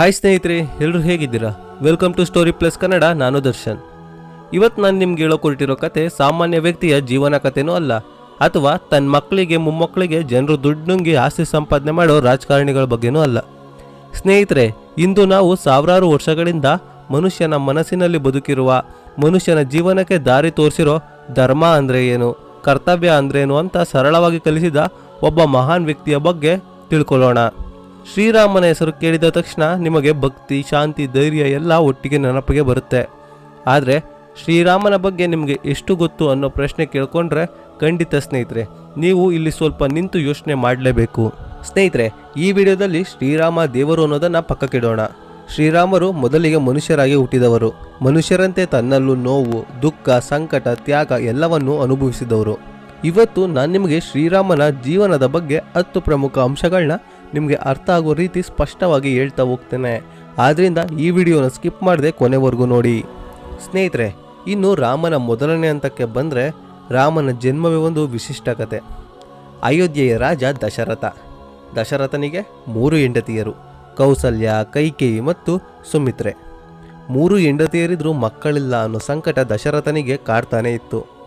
Hi ಸ್ನೇಹಿತರೆ ಎಲ್ಲರೂ ಹೇಗಿದ್ದೀರಾ? Welcome to story plus Kannada ನಾನು ದರ್ಶನ್. ಇವತ್ತು ನಾನು ನಿಮ್ಗೆ ಹೇಳೋ ಕೊಟ್ಟಿರೋ ಕತೆ ಸಾಮಾನ್ಯ ವ್ಯಕ್ತಿಯ ಜೀವನ ಕಥೆನೂ ಅಲ್ಲ, ಅಥವಾ ತನ್ನ ಮಕ್ಕಳಿಗೆ, ಮೊಮ್ಮಕ್ಕಳಿಗೆ ಜನರು ದುಡ್ಡು ನುಂಗಿ ಆಸ್ತಿ ಸಂಪಾದನೆ ಮಾಡೋ ರಾಜಕಾರಣಿಗಳ ಬಗ್ಗೆನೂ ಅಲ್ಲ. ಸ್ನೇಹಿತರೆ, ಇಂದು ನಾವು ಸಾವಿರಾರು ವರ್ಷಗಳಿಂದ ಮನುಷ್ಯನ ಮನಸ್ಸಿನಲ್ಲಿ ಬದುಕಿರುವ, ಮನುಷ್ಯನ ಜೀವನಕ್ಕೆ ದಾರಿ ತೋರಿಸಿರೋ ಧರ್ಮ ಅಂದರೆ ಏನು, ಕರ್ತವ್ಯ ಅಂದ್ರೇನು ಅಂತ ಸರಳವಾಗಿ ಕಲಿಸಿದ ಒಬ್ಬ ಮಹಾನ್ ವ್ಯಕ್ತಿಯ ಬಗ್ಗೆ ತಿಳ್ಕೊಳ್ಳೋಣ. ಶ್ರೀರಾಮನ ಹೆಸರು ಕೇಳಿದ ತಕ್ಷಣ ನಿಮಗೆ ಭಕ್ತಿ, ಶಾಂತಿ, ಧೈರ್ಯ ಎಲ್ಲ ಒಟ್ಟಿಗೆ ನೆನಪಿಗೆ ಬರುತ್ತೆ. ಆದರೆ ಶ್ರೀರಾಮನ ಬಗ್ಗೆ ನಿಮಗೆ ಎಷ್ಟು ಗೊತ್ತು ಅನ್ನೋ ಪ್ರಶ್ನೆ ಕೇಳಿಕೊಂಡ್ರೆ ಖಂಡಿತ ಸ್ನೇಹಿತರೆ, ನೀವು ಇಲ್ಲಿ ಸ್ವಲ್ಪ ನಿಂತು ಯೋಚನೆ ಮಾಡಲೇಬೇಕು. ಸ್ನೇಹಿತರೆ, ಈ ವಿಡಿಯೋದಲ್ಲಿ ಶ್ರೀರಾಮ ದೇವರು ಅನ್ನೋದನ್ನು ಪಕ್ಕಕ್ಕಿಡೋಣ ಶ್ರೀರಾಮರು ಮೊದಲಿಗೆ ಮನುಷ್ಯರಾಗಿ ಹುಟ್ಟಿದವರು. ಮನುಷ್ಯರಂತೆ ತನ್ನಲ್ಲೂ ನೋವು, ದುಃಖ, ಸಂಕಟ, ತ್ಯಾಗ ಎಲ್ಲವನ್ನೂ ಅನುಭವಿಸಿದವರು. ಇವತ್ತು ನಾನು ನಿಮಗೆ ಶ್ರೀರಾಮನ ಜೀವನದ ಬಗ್ಗೆ ಹತ್ತು ಪ್ರಮುಖ ಅಂಶಗಳನ್ನ ನಿಮಗೆ ಅರ್ಥ ಆಗೋ ರೀತಿ ಸ್ಪಷ್ಟವಾಗಿ ಹೇಳ್ತಾ ಹೋಗ್ತೇನೆ. ಆದ್ದರಿಂದ ಈ ವಿಡಿಯೋನ ಸ್ಕಿಪ್ ಮಾಡದೆ ಕೊನೆವರೆಗೂ ನೋಡಿ. ಸ್ನೇಹಿತರೆ, ಇನ್ನು ರಾಮನ ಮೊದಲನೇ ಹಂತಕ್ಕೆ ಬಂದರೆ ರಾಮನ ಜನ್ಮವೇ ಒಂದು ವಿಶಿಷ್ಟ ಕತೆ. ಅಯೋಧ್ಯೆಯ ರಾಜ ದಶರಥ. ದಶರಥನಿಗೆ ಮೂರು ಹೆಂಡತಿಯರು, ಕೌಸಲ್ಯ, ಕೈಕೇಯಿ ಮತ್ತು ಸುಮಿತ್ರೆ. ಮೂರು ಹೆಂಡತಿಯರಿದ್ರೂ ಮಕ್ಕಳಿಲ್ಲ ಅನ್ನೋ ಸಂಕಟ ದಶರಥನಿಗೆ ಕಾಡ್ತಾನೆ ಇತ್ತು.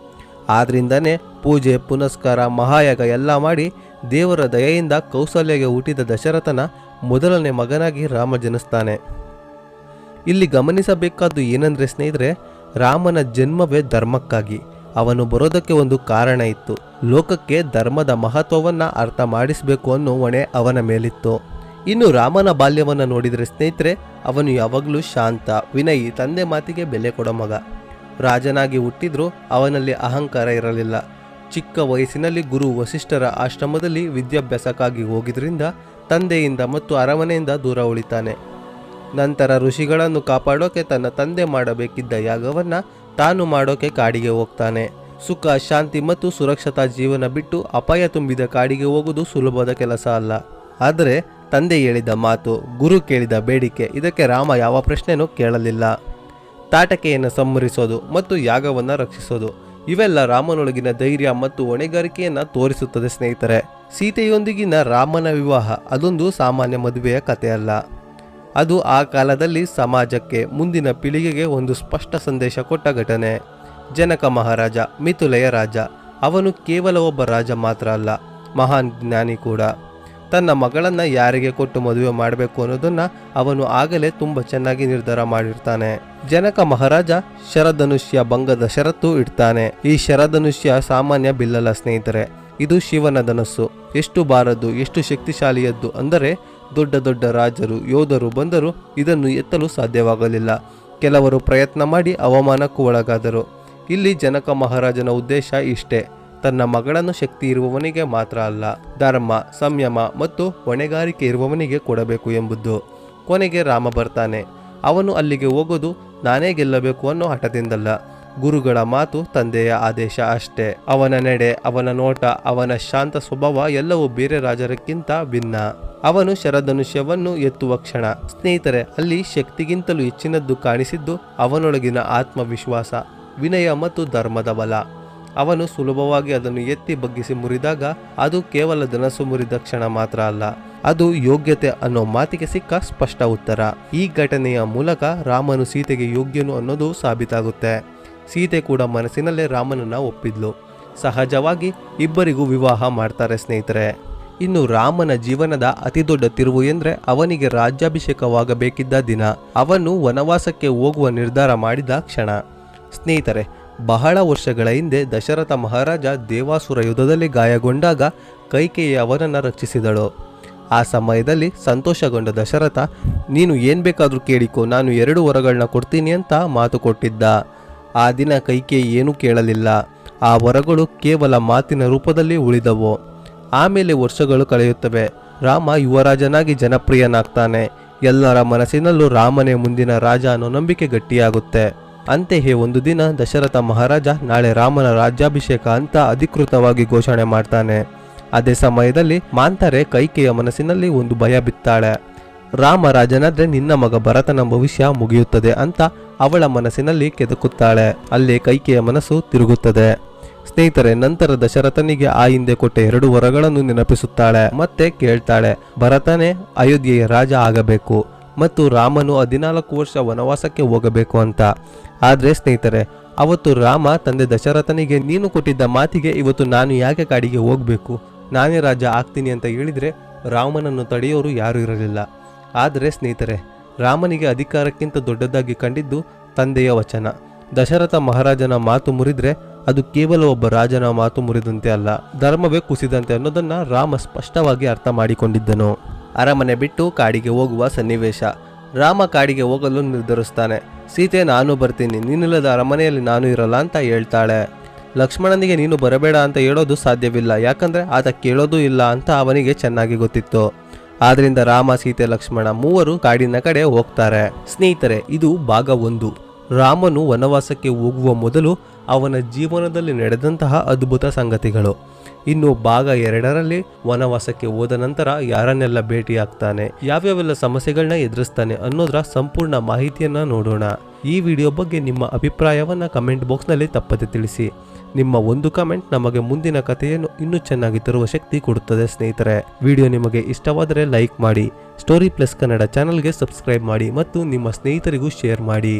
ಆದ್ರಿಂದನೇ ಪೂಜೆ, ಪುನಸ್ಕಾರ, ಮಹಾಯಾಗ ಎಲ್ಲ ಮಾಡಿ ದೇವರ ದಯೆಯಿಂದ ಕೌಸಲ್ಯಗೆ ಹುಟ್ಟಿದ ದಶರಥನ ಮೊದಲನೇ ಮಗನಾಗಿ ರಾಮ ಜನಿಸ್ತಾನೆ. ಇಲ್ಲಿ ಗಮನಿಸಬೇಕಾದ್ದು ಏನಂದ್ರೆ ಸ್ನೇಹಿತರೆ, ರಾಮನ ಜನ್ಮವೇ ಧರ್ಮಕ್ಕಾಗಿ. ಅವನು ಬರೋದಕ್ಕೆ ಒಂದು ಕಾರಣ ಇತ್ತು. ಲೋಕಕ್ಕೆ ಧರ್ಮದ ಮಹತ್ವವನ್ನು ಅರ್ಥ ಮಾಡಿಸಬೇಕು ಅನ್ನೋ ಹೊಣೆ ಅವನ ಮೇಲಿತ್ತು. ಇನ್ನು ರಾಮನ ಬಾಲ್ಯವನ್ನು ನೋಡಿದರೆ ಸ್ನೇಹಿತರೆ, ಅವನು ಯಾವಾಗಲೂ ಶಾಂತ, ವಿನಯಿ, ತಂದೆ ಮಾತಿಗೆ ಬೆಲೆ ಕೊಡೋ ಮಗ. ರಾಜನಾಗಿ ಹುಟ್ಟಿದ್ರೂ ಅವನಲ್ಲಿ ಅಹಂಕಾರ ಇರಲಿಲ್ಲ. ಚಿಕ್ಕ ವಯಸ್ಸಿನಲ್ಲಿ ಗುರು ವಸಿಷ್ಠರ ಆಶ್ರಮದಲ್ಲಿ ವಿದ್ಯಾಭ್ಯಾಸಕ್ಕಾಗಿ ಹೋಗಿದ್ರಿಂದ ತಂದೆಯಿಂದ ಮತ್ತು ಅರಮನೆಯಿಂದ ದೂರ ಉಳಿತಾನೆ. ನಂತರ ಋಷಿಗಳನ್ನು ಕಾಪಾಡೋಕೆ ತನ್ನ ತಂದೆ ಮಾಡಬೇಕಿದ್ದ ಯಾಗವನ್ನು ತಾನು ಮಾಡೋಕೆ ಕಾಡಿಗೆ ಹೋಗ್ತಾನೆ. ಸುಖ, ಶಾಂತಿ ಮತ್ತು ಸುರಕ್ಷತಾ ಜೀವನ ಬಿಟ್ಟು ಅಪಾಯ ತುಂಬಿದ ಕಾಡಿಗೆ ಹೋಗುವುದು ಸುಲಭದ ಕೆಲಸ ಅಲ್ಲ. ಆದರೆ ತಂದೆ ಹೇಳಿದ ಮಾತು, ಗುರು ಕೇಳಿದ ಬೇಡಿಕೆ, ಇದಕ್ಕೆ ರಾಮ ಯಾವ ಪ್ರಶ್ನೆನೂ ಕೇಳಲಿಲ್ಲ. ತಾಟಕೆಯನ್ನು ಸಂಹರಿಸೋದು ಮತ್ತು ಯಾಗವನ್ನು ರಕ್ಷಿಸೋದು. ಇವೆಲ್ಲ ರಾಮನೊಳಗಿನ ಧೈರ್ಯ ಮತ್ತು ಹೊಣೆಗಾರಿಕೆಯನ್ನು ತೋರಿಸುತ್ತದೆ ಸ್ನೇಹಿತರೆ. ಸೀತೆಯೊಂದಿಗಿನ ರಾಮನ ವಿವಾಹ ಅದೊಂದು ಸಾಮಾನ್ಯ ಮದುವೆಯ ಕಥೆಯಲ್ಲ. ಅದು ಆ ಕಾಲದಲ್ಲಿ ಸಮಾಜಕ್ಕೆ ಮುಂದಿನ ಪೀಳಿಗೆಗೆ ಒಂದು ಸ್ಪಷ್ಟ ಸಂದೇಶ ಕೊಟ್ಟ ಘಟನೆ. ಜನಕ ಮಹಾರಾಜ, ಮಿಥುಲೆಯ ರಾಜ. ಅವನು ಕೇವಲ ಒಬ್ಬ ರಾಜ ಮಾತ್ರ ಅಲ್ಲ, ಮಹಾನ್ ಜ್ಞಾನಿ ಕೂಡ. ತನ್ನ ಮಗಳನ್ನ ಯಾರಿಗೆ ಕೊಟ್ಟು ಮದುವೆ ಮಾಡಬೇಕು ಅನ್ನೋದನ್ನ ಅವನು ಆಗಲೇ ತುಂಬ ಚೆನ್ನಾಗಿ ನಿರ್ಧಾರ ಮಾಡಿರ್ತಾನೆ. ಜನಕ ಮಹಾರಾಜ ಶರಧನುಷ್ಯ ಭಂಗದ ಷರತ್ತು ಇಡ್ತಾನೆ. ಈ ಶರಧನುಷ್ಯ ಸಾಮಾನ್ಯ ಬಿಲ್ಲಲ ಸ್ನೇಹಿತರೆ, ಇದು ಶಿವನ ಧನಸ್ಸು. ಎಷ್ಟು ಬಾರದ್ದು, ಎಷ್ಟು ಶಕ್ತಿಶಾಲಿಯದ್ದು ಅಂದರೆ ದೊಡ್ಡ ದೊಡ್ಡ ರಾಜರು, ಯೋಧರು ಬಂದರೂ ಇದನ್ನು ಎತ್ತಲು ಸಾಧ್ಯವಾಗಲಿಲ್ಲ. ಕೆಲವರು ಪ್ರಯತ್ನ ಮಾಡಿ ಅವಮಾನಕ್ಕೂ ಒಳಗಾದರು. ಇಲ್ಲಿ ಜನಕ ಮಹಾರಾಜನ ಉದ್ದೇಶ ಇಷ್ಟೇ. ತನ್ನ ಮಗಳನ್ನು ಶಕ್ತಿ ಇರುವವನಿಗೆ ಮಾತ್ರ ಅಲ್ಲ, ಧರ್ಮ, ಸಂಯಮ ಮತ್ತು ಹೊಣೆಗಾರಿಕೆ ಇರುವವನಿಗೆ ಕೊಡಬೇಕು ಎಂಬುದು. ಕೊನೆಗೆ ರಾಮ ಬರ್ತಾನೆ. ಅವನು ಅಲ್ಲಿಗೆ ಹೋಗೋದು ನಾನೇ ಗೆಲ್ಲಬೇಕು ಅನ್ನೋ ಹಠದಿಂದಲ್ಲ. ಗುರುಗಳ ಮಾತು ತಂದೆಯ ಆದೇಶ ಅಷ್ಟೇ. ಅವನ ನಡೆ, ಅವನ ನೋಟ, ಅವನ ಶಾಂತ ಸ್ವಭಾವ ಎಲ್ಲವೂ ಬೇರೆ ರಾಜರಕ್ಕಿಂತ ಭಿನ್ನ. ಅವನು ಶರಧನುಷ್ಯವನ್ನು ಎತ್ತುವ ಕ್ಷಣ, ಸ್ನೇಹಿತರೆ, ಅಲ್ಲಿ ಶಕ್ತಿಗಿಂತಲೂ ಹೆಚ್ಚಿನದ್ದು ಕಾಣಿಸಿದ್ದು ಅವನೊಳಗಿನ ಆತ್ಮವಿಶ್ವಾಸ, ವಿನಯ ಮತ್ತು ಧರ್ಮದ ಬಲ. ಅವನು ಸುಲಭವಾಗಿ ಅದನ್ನು ಎತ್ತಿ ಬಗ್ಗಿಸಿ ಮುರಿದಾಗ ಅದು ಕೇವಲ ಧನಸು ಮುರಿದ ಕ್ಷಣ ಮಾತ್ರ ಅಲ್ಲ. ಅದು ಯೋಗ್ಯತೆ ಅನ್ನೋ ಮಾತಿಗೆ ಸಿಕ್ಕ ಸ್ಪಷ್ಟ ಉತ್ತರ. ಈ ಘಟನೆಯ ಮೂಲಕ ರಾಮನು ಸೀತೆಗೆ ಯೋಗ್ಯನು ಅನ್ನೋದು ಸಾಬೀತಾಗುತ್ತೆ. ಸೀತೆ ಕೂಡ ಮನಸ್ಸಿನಲ್ಲೇ ರಾಮನನ್ನ ಒಪ್ಪಿದ್ಲು. ಸಹಜವಾಗಿ ಇಬ್ಬರಿಗೂ ವಿವಾಹ ಮಾಡ್ತಾರೆ ಸ್ನೇಹಿತರೆ. ಇನ್ನು ರಾಮನ ಜೀವನದ ಅತಿದೊಡ್ಡ ತಿರುವು ಎಂದ್ರೆ ಅವನಿಗೆ ರಾಜ್ಯಾಭಿಷೇಕವಾಗಬೇಕಿದ್ದ ದಿನ. ಅವನು ವನವಾಸಕ್ಕೆ ಹೋಗುವ ನಿರ್ಧಾರ ಮಾಡಿದ ಕ್ಷಣ. ಸ್ನೇಹಿತರೆ ಬಹಳ ವರ್ಷಗಳ ಹಿಂದೆ ದಶರಥ ಮಹಾರಾಜ ದೇವಾಸುರ ಯುದ್ಧದಲ್ಲಿ ಗಾಯಗೊಂಡಾಗ ಕೈಕೇಯಿ ಅವನನ್ನು ರಕ್ಷಿಸಿದಳು. ಆ ಸಮಯದಲ್ಲಿ ಸಂತೋಷಗೊಂಡ ದಶರಥ, ನೀನು ಏನ್ ಬೇಕಾದರೂ ಕೇಳಿಕೊ, ನಾನು ಎರಡು ವರಗಳನ್ನ ಕೊಡ್ತೀನಿ ಅಂತ ಮಾತು ಕೊಟ್ಟಿದ್ದ. ಆ ದಿನ ಕೈಕೇಯಿ ಏನೂ ಕೇಳಲಿಲ್ಲ. ಆ ವರಗಳು ಕೇವಲ ಮಾತಿನ ರೂಪದಲ್ಲಿ ಉಳಿದವು. ಆಮೇಲೆ ವರ್ಷಗಳು ಕಳೆಯುತ್ತವೆ. ರಾಮ ಯುವರಾಜನಾಗಿ ಜನಪ್ರಿಯನಾಗ್ತಾನೆ. ಎಲ್ಲರ ಮನಸ್ಸಿನಲ್ಲೂ ರಾಮನೇ ಮುಂದಿನ ರಾಜ ಅನ್ನೋ ನಂಬಿಕೆ ಗಟ್ಟಿಯಾಗುತ್ತೆ. ಅಂತೆಯೇ ಒಂದು ದಿನ ದಶರಥ ಮಹಾರಾಜ, ನಾಳೆ ರಾಮನ ರಾಜ್ಯಾಭಿಷೇಕ ಅಂತ ಅಧಿಕೃತವಾಗಿ ಘೋಷಣೆ ಮಾಡ್ತಾನೆ. ಅದೇ ಸಮಯದಲ್ಲಿ ಮಾಂತಾರೆ ಕೈಕೆಯ ಮನಸ್ಸಿನಲ್ಲಿ ಒಂದು ಭಯ ಬಿತ್ತಾಳೆ. ರಾಮ ರಾಜನಾದ್ರೆ ನಿನ್ನ ಮಗ ಭರತನ ಭವಿಷ್ಯ ಮುಗಿಯುತ್ತದೆ ಅಂತ ಅವಳ ಮನಸ್ಸಿನಲ್ಲಿ ಕೆದಕುತ್ತಾಳೆ. ಅಲ್ಲಿ ಕೈಕೆಯ ಮನಸ್ಸು ತಿರುಗುತ್ತದೆ. ಸ್ನೇಹಿತರೆ, ನಂತರ ದಶರಥನಿಗೆ ಆ ಹಿಂದೆ ಕೊಟ್ಟ ಎರಡು ವರಗಳನ್ನು ನೆನಪಿಸುತ್ತಾಳೆ. ಮತ್ತೆ ಕೇಳ್ತಾಳೆ, ಭರತನೇ, ಅಯೋಧ್ಯೆಯ ರಾಜ ಆಗಬೇಕು. ಮತ್ತು ರಾಮನು ಹದಿನಾಲ್ಕು ವರ್ಷ ವನವಾಸಕ್ಕೆ ಹೋಗಬೇಕು ಅಂತ. ಆದರೆ ಸ್ನೇಹಿತರೆ, ಅವತ್ತು ರಾಮ ತಂದೆ ದಶರಥನಿಗೆ, ನೀನು ಕೊಟ್ಟಿದ್ದ ಮಾತಿಗೆ ಇವತ್ತು ನಾನು ಯಾಕೆ ಕಾಡಿಗೆ ಹೋಗಬೇಕು? ನಾನೇ ರಾಜ ಆಗ್ತೀನಿ ಅಂತ ಹೇಳಿದರೆ ರಾಮನನ್ನು ತಡೆಯೋರು ಯಾರೂ ಇರಲಿಲ್ಲ. ಆದರೆ ಸ್ನೇಹಿತರೆ, ರಾಮನಿಗೆ ಅಧಿಕಾರಕ್ಕಿಂತ ದೊಡ್ಡದಾಗಿ ಕಂಡಿದ್ದು ತಂದೆಯ ವಚನ. ದಶರಥ ಮಹಾರಾಜನ ಮಾತು ಮುರಿದ್ರೆ ಅದು ಕೇವಲ ಒಬ್ಬ ರಾಜನ ಮಾತು ಮುರಿದಂತೆ ಅಲ್ಲ, ಧರ್ಮವೇ ಕುಸಿದಂತೆ ಅನ್ನೋದನ್ನ ರಾಮ ಸ್ಪಷ್ಟವಾಗಿ ಅರ್ಥ ಮಾಡಿಕೊಂಡಿದ್ದನು. ಅರಮನೆ ಬಿಟ್ಟು ಕಾಡಿಗೆ ಹೋಗುವ ಸನ್ನಿವೇಶ. ರಾಮ ಕಾಡಿಗೆ ಹೋಗಲು ನಿರ್ಧರಿಸ್ತಾನೆ. ಸೀತೆ, ನಾನು ಬರ್ತೀನಿ. ನೀನಿಲ್ಲದ ಅರಮನೆಯಲ್ಲಿ ನಾನು ಇರಲ್ಲ ಅಂತ ಹೇಳ್ತಾಳೆ. ಲಕ್ಷ್ಮಣನಿಗೆ, ನೀನು ಬರಬೇಡ ಅಂತ ಹೇಳೋದು ಸಾಧ್ಯವಿಲ್ಲ. ಯಾಕಂದ್ರೆ ಆತ ಕೇಳೋದು ಇಲ್ಲ ಅಂತ ಅವನಿಗೆ ಚೆನ್ನಾಗಿ ಗೊತ್ತಿತ್ತು. ಆದ್ರಿಂದ ರಾಮ, ಸೀತೆ, ಲಕ್ಷ್ಮಣ ಮೂವರು ಕಾಡಿನ ಕಡೆ ಹೋಗ್ತಾರೆ. ಸ್ನೇಹಿತರೆ, ಇದು ಭಾಗ ಒಂದು. ರಾಮನು ವನವಾಸಕ್ಕೆ ಹೋಗುವ ಮೊದಲು ಅವನ ಜೀವನದಲ್ಲಿ ನಡೆದಂತಹ ಅದ್ಭುತ ಸಂಗತಿಗಳು. ಇನ್ನು ಭಾಗ ಎರಡರಲ್ಲಿ ವನವಾಸಕ್ಕೆ ಹೋದ ನಂತರ ಯಾರನ್ನೆಲ್ಲ ಭೇಟಿಯಾಗ್ತಾನೆ, ಯಾವ್ಯಾವೆಲ್ಲ ಸಮಸ್ಯೆಗಳನ್ನ ಎದುರಿಸ್ತಾನೆ ಅನ್ನೋದರ ಸಂಪೂರ್ಣ ಮಾಹಿತಿಯನ್ನ ನೋಡೋಣ. ಈ ವಿಡಿಯೋ ಬಗ್ಗೆ ನಿಮ್ಮ ಅಭಿಪ್ರಾಯವನ್ನ ಕಮೆಂಟ್ ಬಾಕ್ಸ್ನಲ್ಲಿ ತಪ್ಪದೆ ತಿಳಿಸಿ. ನಿಮ್ಮ ಒಂದು ಕಮೆಂಟ್ ನಮಗೆ ಮುಂದಿನ ಕಥೆಯನ್ನು ಇನ್ನೂ ಚೆನ್ನಾಗಿ ತರುವ ಶಕ್ತಿ ಕೊಡುತ್ತದೆ ಸ್ನೇಹಿತರೆ. ವಿಡಿಯೋ ನಿಮಗೆ ಇಷ್ಟವಾದರೆ ಲೈಕ್ ಮಾಡಿ, ಸ್ಟೋರಿ ಪ್ಲಸ್ ಕನ್ನಡ ಚಾನಲ್ಗೆ ಸಬ್ಸ್ಕ್ರೈಬ್ ಮಾಡಿ ಮತ್ತು ನಿಮ್ಮ ಸ್ನೇಹಿತರಿಗೂ ಶೇರ್ ಮಾಡಿ.